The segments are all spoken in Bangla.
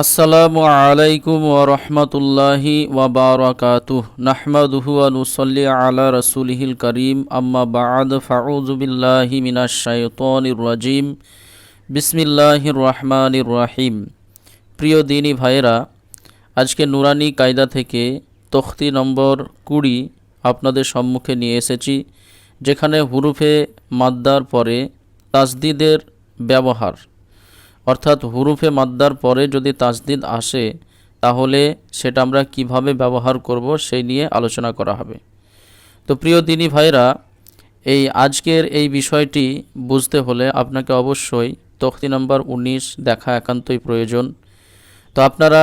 আসসালামু আলাইকুম ওরহমতুল্লাহি ওবরাকাতুহ নাহমাদুহু আনুসল্লি আলা রসুলহিল করিম। আম্মা বাদ ফাউজুবিল্লাহি মিনাশ শাইতানির রাজিম। বিসমিল্লাহির রহমানির রাহিম। প্রিয় দিনী ভাইয়েরা, আজকে নুরানি কায়দা থেকে তখতি নম্বর কুড়ি আপনাদের সম্মুখে নিয়ে এসেছি, যেখানে হুরুফে মাদ্দার পরে তাসদিদের ব্যবহার। অর্থাৎ হুরুফে মাদ্দার পরে যদি তাসদিদ আসে, তাহলে সেটা আমরা কীভাবে ব্যবহার করব সেই নিয়ে আলোচনা করা হবে। তো প্রিয় দিনী ভাইরা এই আজকের এই বিষয়টি বুঝতে হলে আপনাকে অবশ্যই তখতি নম্বর উনিশ দেখা একান্তই প্রয়োজন। তো আপনারা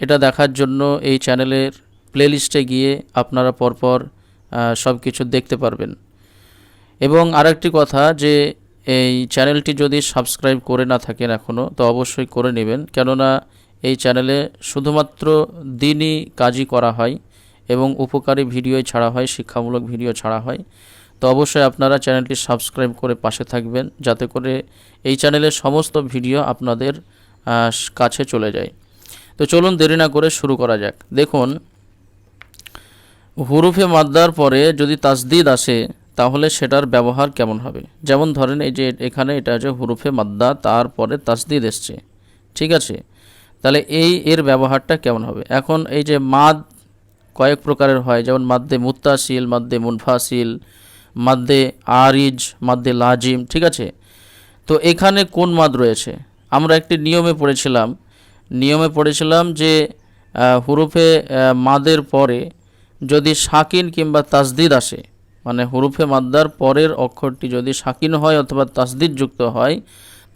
এটা দেখার জন্য এই চ্যানেলের প্লেলিস্টে গিয়ে আপনারা পরপর সব কিছু দেখতে পারবেন। এবং আরেকটি কথা যে এই চ্যানেলটি যদি সাবস্ক্রাইব করে না থাকেন এখনও তো অবশ্যই করে নেবেন। কেননা এই চ্যানেলে শুধুমাত্র দিনই কাজই করা হয় এবং উপকারী ভিডিও ছাড়া হয়, শিক্ষামূলক ভিডিও ছাড়া হয়। তো অবশ্যই আপনারা চ্যানেলটি সাবস্ক্রাইব করে পাশে থাকবেন, যাতে করে এই চ্যানেলের সমস্ত ভিডিও আপনাদের কাছে চলে যায়। তো চলুন দেরি না করে শুরু করা যাক। দেখুন, হুরুফে মাদ্দার পরে যদি তাসদিদ আসে তাহলে সেটার ব্যবহার কেমন হবে? যেমন ধরেন এই যে এখানে এটা হচ্ছে হুরুফে মাদ্দা, তারপরে তাসদিদ এসছে। ঠিক আছে? তাহলে এই এর ব্যবহারটা কেমন হবে? এখন এই যে মাদ কয়েক প্রকারের হয়, যেমন মাদ্দে মুত্তাসিল, মাদ্দে মুনফাসিল, মাদ্দে আরিজ, মাদ্দে লাজিম, ঠিক আছে? তো এখানে কোন মাদ রয়েছে? আমরা একটি নিয়মে পড়েছিলাম নিয়মে পড়েছিলাম যে হুরুফে মাদের পরে যদি শাকিন কিংবা তাসদিদ আসে মানে হুরুফে মাদ্দার পরের অক্ষরটি যদি সাকিন হয় অথবা তাসদিদ যুক্ত হয়,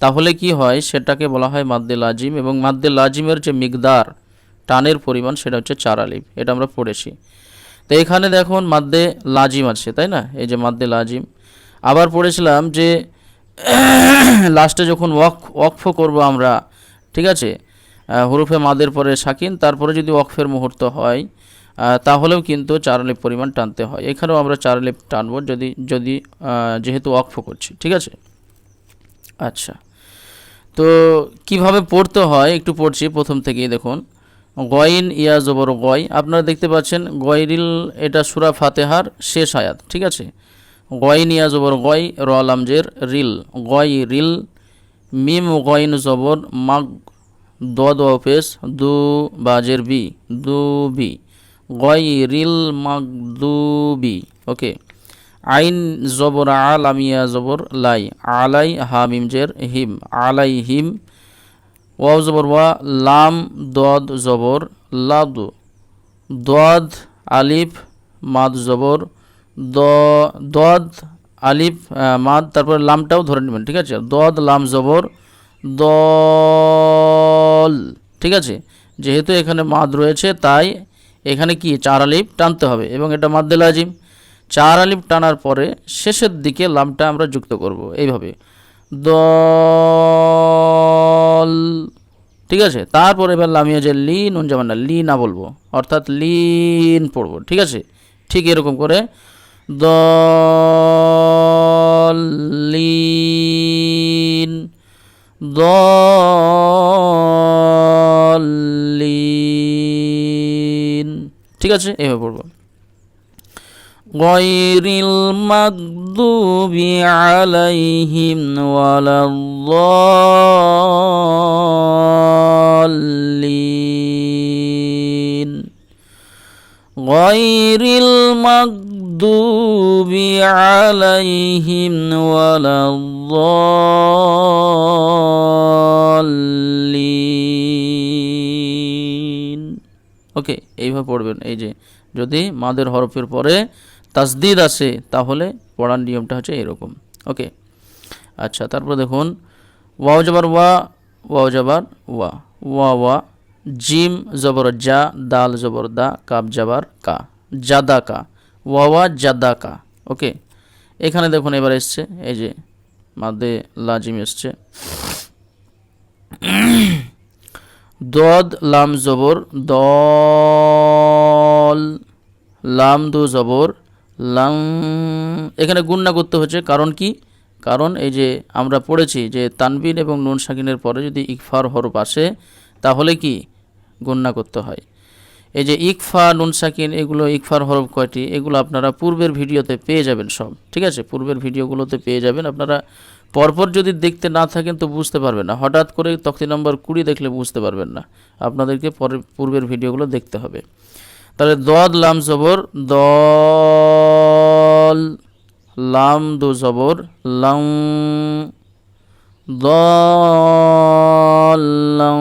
তাহলে কি হয়? সেটাকে বলা হয় মাদ্দে লাজিম এবং মাদ্দে লাজিমের যে মিকদার, টানের পরিমাণ সেটা হচ্ছে চার আলিফ। এটা আমরা পড়েছি। তো এখানে দেখুন মাদ্দে লাজিম আছে, তাই না? এই যে মাদ্দে লাজিম। আবার পড়েছিলাম যে লাস্টে যখন ওয়াক ওয়াকফ করব আমরা, ঠিক আছে? হুরুফে মাদের পরে সাকিন তারপরে যদি ওয়াকফের মুহূর্ত হয় তাহলেও কিন্তু চার আলিফ পরিমাণ টানতে হয়। এখানেও আমরা চার আলিফ টানবো যদি যদি যেহেতু ওয়াকফ করছি, ঠিক আছে? আচ্ছা। তো কীভাবে পড়তে হয়? একটু পড়ছি প্রথম থেকেই, দেখুন। গয়িন ইয়া জবর গয়, আপনারা দেখতে পাচ্ছেন গয়রিল, এটা সুরা ফাতেহার শেষ আয়াত, ঠিক আছে? গয়িন ইয়া জবর গয়, র লামজের রিল গয় রিল মিম গয়ন জবর, মাগ, দ দ, পেশ, দু, বাজের বি, দু, বি। গয় রিল মাগ ওকে। আইন জবর আল আমিয়া জবর লাই। আলাই হামিম জের হিম। আলাই হিম। ওয়াও জবর ওয়া। লাম দদ জবর। লাদু দদ আলিফ। মাদ জবর। দ দদ আলিফ মাদ। তারপর লামটাও ধরে নেবেন, ঠিক আছে? দদ, লাম, জবর। দল। ঠিক আছে? যেহেতু এখানে মাদ রয়েছে, তাই এখানে কি? চার আলিফ টানতে হবে। এবং এটা মাদ্দে লাজিম চার আলিফ টানার পরে শেষের দিকে লামটা আমরা যুক্ত করব এইভাবে। দল। ঠিক আছে? তারপর এবার লামিয়ে যে লি নুন যাবেন না লি না বলব। অর্থাৎ লিন পড়ব। ঠিক আছে? ঠিক এরকম করে। দলিন দলিন ঠিক আছে এভাবে পড়বো غير المغضوب عليهم ولا الضالين غير المغضوب عليهم ولا الضالين ওকে এইভাবে পড়বেন। এই যে, যদি মাদের হরফের পরে তাসদিদ আসে, তাহলে পড়ার নিয়মটা হচ্ছে এরকম। ওকে? আচ্ছা তারপর দেখুন, ওয়াও জবর ওয়া, ওয়াও জবর ওয়া। ওয়া ওয়া, জিম জবর জা, দাল জবর দা কাব জবর কা। জাদা কা। ওয়া ওয়া জাদা কা। ওকে? এখানে দেখুন এবার এসছে, এই যে, মাদে লাজিম এসছে। দদ, লাম, জবর, দল, লাম, দু, জবর, লাং, এখানে গুণনা করতে হচ্ছে, কারণ কি? কারণ এই যে আমরা পড়েছি যে তানবিন এবং নুন সাকিনের পরে যদি ইকফার হরফ আসে, তাহলে কি? গণ্যা করতে হয়। এই যে ইকফা, নুন সাকিন, এগুলো ইকফার হরফ কয়টি? এগুলো আপনারা পূর্বের ভিডিওতে পেয়ে যাবেন সব, ঠিক আছে? পূর্বের ভিডিওগুলোতে পেয়ে যাবেন। আপনারা পরপর যদি দেখতে না থাকেন তো বুঝতে পারবেন না। হঠাৎ করে তক্তি নম্বর কুড়ি দেখলে বুঝতে পারবেন না। আপনাদেরকে পরে পূর্বের ভিডিওগুলো দেখতে হবে। তাহলে দদ, লাম, জবর, দল, লাম, দু, জবর, লাং, দলাং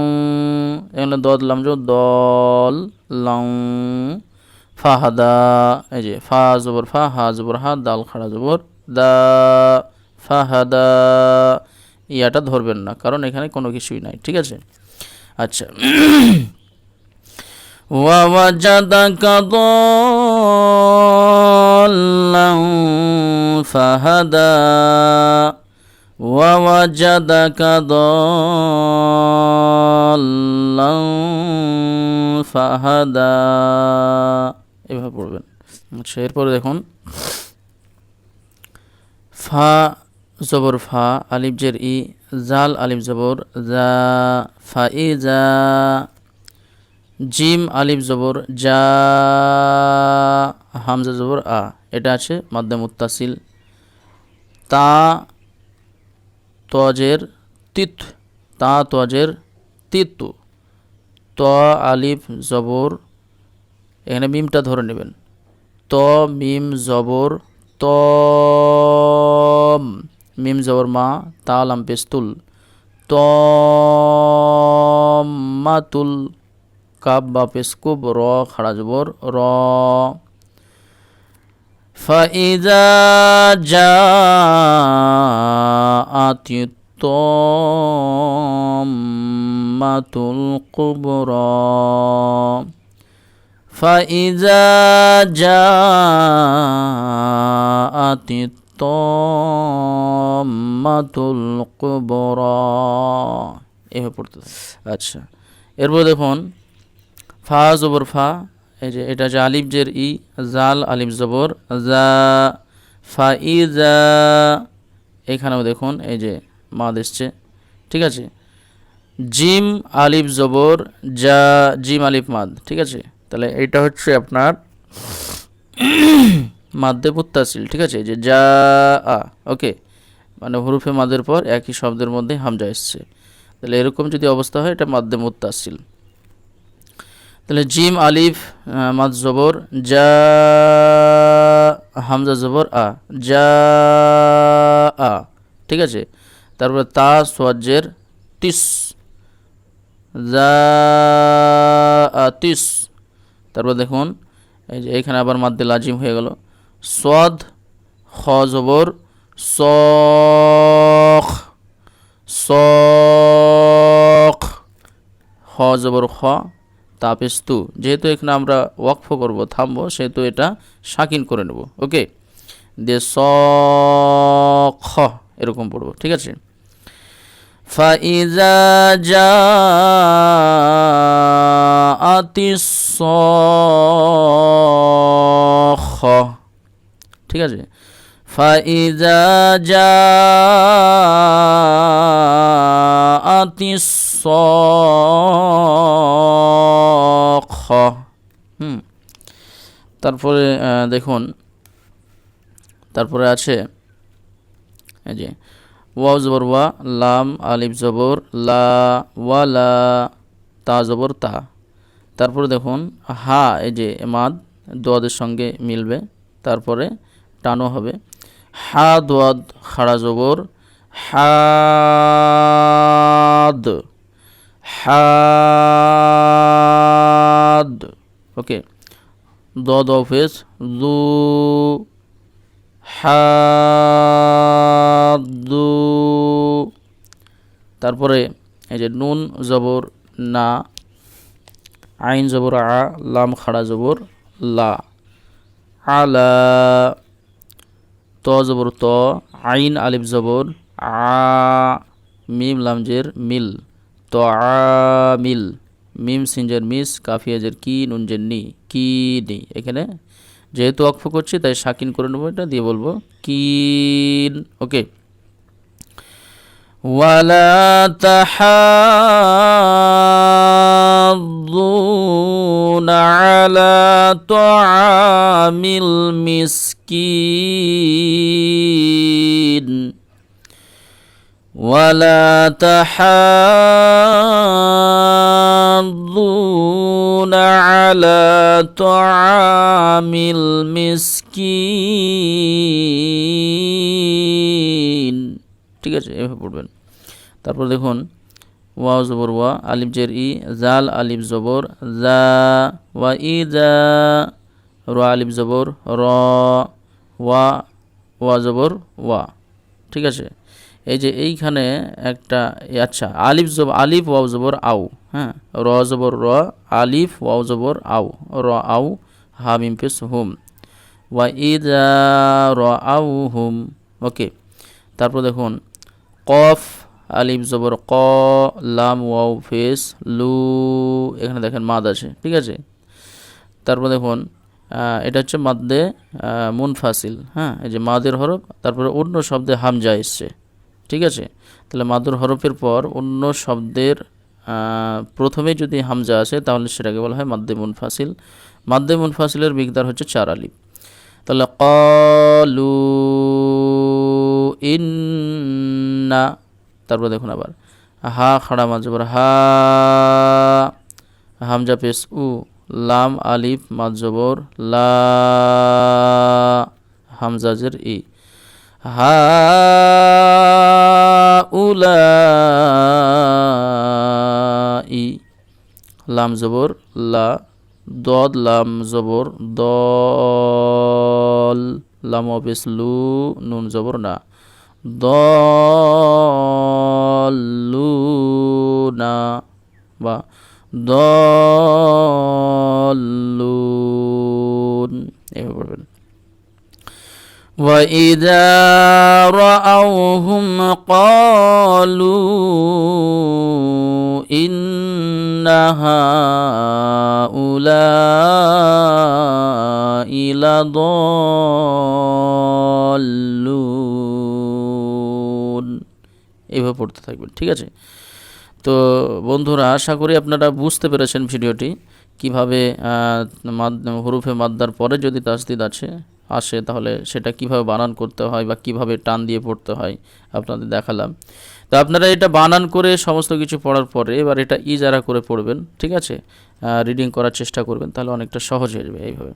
এখানে দদ, লাম, জবর, দল, লাং, ফাহাদা, এই যে, ফা, জবর, ফা, হা, জবর, হা, দাল, খাড়া, জবর, দা ফাহাদা ইয়াটা ধরবেন না কারণ এখানে কোনো কিছুই নাই ঠিক আছে আচ্ছা ووجدك ضالا فهدى ووجدك ضالا ফাহাদা এভাবে পড়বেন আচ্ছা এরপরে দেখুন ফা জবর ফা, আলিফ জের ই, জাল, আলিফ জবর, জা, ফা ই জা, জিম, আলিফ জবর, জা, হামজা জবর, আ। এটা আছে মাধ্যম মুত্তাসিল। তা, তোয়াজের তিত, তা, তোয়াজের তিতু। ত, আলিফ জবর, এখানে মিমটা ধরে নেবেন। ত, মিম, জবর, ত মিম জবর মা তালাম পেস্তুল ত মাতুল কাব বা পেস্কুব র খাড়া জবর র فإذا جاءت الطامة الكبرى فإذا جاءت الطامة তুল কুবরা। এভাবে পড়তো আচ্ছা। এরপর দেখুন, ফা জবর ফা, এই যে এটা যে আলিফ জের ই, জাল আলিফ জবর, জা, ফা ই, জা, এখানেও দেখুন, এই যে মাদ এসছে। ঠিক আছে? জিম আলিফ জবর যা জিম আলিফ মাদ। ঠিক আছে? তাহলে এটা হচ্ছে আপনার মাদ্দে মুত্তাসিল ঠিক আছে? যে যা, আ, ওকে। মানে হরুফে মাদের পর একই শব্দের মধ্যে হামজা এসছে। তাহলে এরকম যদি অবস্থা হয়, এটা মাদ্দে মুত্তাসিল তাহলে জিম, আলিফ মাদ জবর, যা, হামজা জবর, আ, যা, আ, ঠিক আছে? তারপরে তা সোয়াজের তিস, যা তিস। তারপর দেখুন, এই যে এখানে আবার মাদ্দে লাজিম হয়ে গেল। সোয়াদ খ জবর, সখ সখ খ জবর, খ, তাপেস্তু। যেহেতু এখানে আমরা ওয়াকফ করব, থামবো, সেহেতু এটা শাকিন করে নেব। ওকে? স, খ, এরকম পড়ব, ঠিক আছে? ফাইজা যা ঠিক আছে? ফাইজা যা হুম। তারপরে দেখুন। তারপরে আছে, এই যে, ওয়াও জবর ওয়া, লাম, আলিফ জবর, লা ওয়ালা তা জবর, তা। তারপরে দেখুন, হা, এই যে মাদ দোয়াদের সঙ্গে মিলবে। তারপরে টানো হবে। হা দোয়াদ খাড়া জবর। হাদ। হাদ। ওকে। দ দফেস দু। হাদু। তারপরে এই যে নুন জবর, না। আইন জবর, আ। লাম খাড়া জবর, লা। আলা। ত জবর ত, আইন, আলিফ জবর, আ, মিম, লামজের মিল। ত মিল। মিম, সিনজের মিস, কাফিয়াজের কি, নুনজের নি, কি, নি। এখানে যেহেতু অক্ষ করছি, তাই শাকিন করে নেব এটা, দিয়ে বলব, কিন, ওকে। ওয়ালা তাহা تحاضون على طعام المسكين ولا تحاضون على طعام المسكين ঠিক আছে এভাবে পড়বেন তারপর দেখুন ওয়া জবর ওয়া, আলিফ জের ই, জাল, আলিফ জবর, জা ওয়া ই, জা, র, আলিফ জবর, র, ওয়া ওয়া জবর, ওয়া। ঠিক আছে? এই যে এইখানে একটা আচ্ছা আলিফ জব, আলিফ, ওয়াও জবর আউ হ্যাঁ? র জবর, র, আলিফ, ওয়াও জবর আউ র আউ হামিম পেস হুম। ওয়া ইদা র আউ হুম। ওকে, তারপর দেখুন, কফ আলিফ জবর ক, লাম, ওয়াও, ফেস, লু, এখানে দেখেন মাদ আছে, ঠিক আছে? তারপর দেখুন এটা হচ্ছে মাদ্দে মুনফাসিল হ্যাঁ? এই যে মাদের হরফ, তারপরে অন্য শব্দে হামজা এসছে, ঠিক আছে? তাহলে মাদুর হরফের পর অন্য শব্দের প্রথমে যদি হামজা আসে, তাহলে সেটাকে বলা হয় মাদ্দে মুনফাসিল। মাদ্দে মুনফাসিলের মিকদার হচ্ছে চার আলিফ। তাহলে কলু ইন্না তারপর দেখুন আবার। হা, খাড়া মাজবর হা, হামজা, পেশ, উ, লাম, আলিফ মাজবর লা হামজাজের ই। হা উলা ই। লাম, জবর, লা, দদ, লাম, জবর, দল, লাম অফিস লু, নুন, জবর, না। দলু না বা দলুন এভাবে পড়বেন وإذا رأوهم قالوا إن هؤلاء لضالون এইভাবে পড়তে থাকবেন, ঠিক আছে? তো বন্ধুরা, আশা করি আপনারা বুঝতে পেরেছেন ভিডিওটি, কীভাবে হরুফে মাদ্দার পরে যদি তাসদিদ আছে, আসে, তাহলে সেটা কীভাবে বানান করতে হয় বা কীভাবে টান দিয়ে পড়তে হয় আপনাদের দেখালাম। তো আপনারা এটা বানান করে সমস্ত কিছু পড়ার পরে এবার এটা ইজারা করে পড়বেন, ঠিক আছে? রিডিং করার চেষ্টা করবেন, তাহলে অনেকটা সহজ হয়ে যাবে এইভাবে।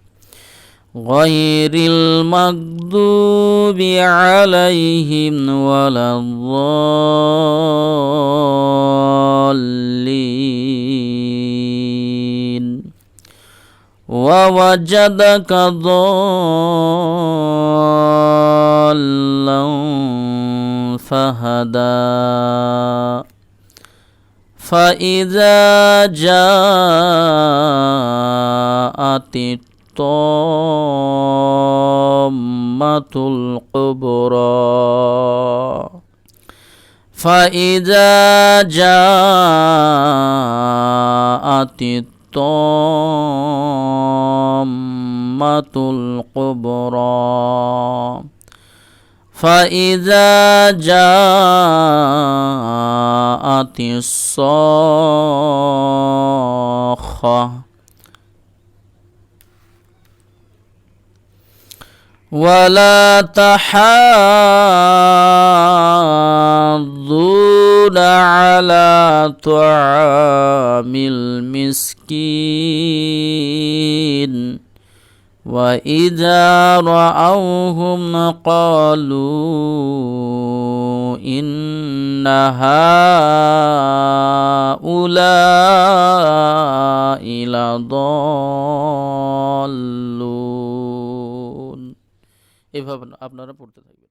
غير المغضوب عليهم ولا الضالين. ووجدك ضالا فهدى. فإذا جاءت الطامة الكبرى. فإذا جاءت الطامة الكبرى فإذا جاءت الصاخة ولا تحاضون على طعام المسكين. وإذا رأوهم قالوا إن هؤلاء لضالون. এভাবে আপনারা পড়তে থাকবেন।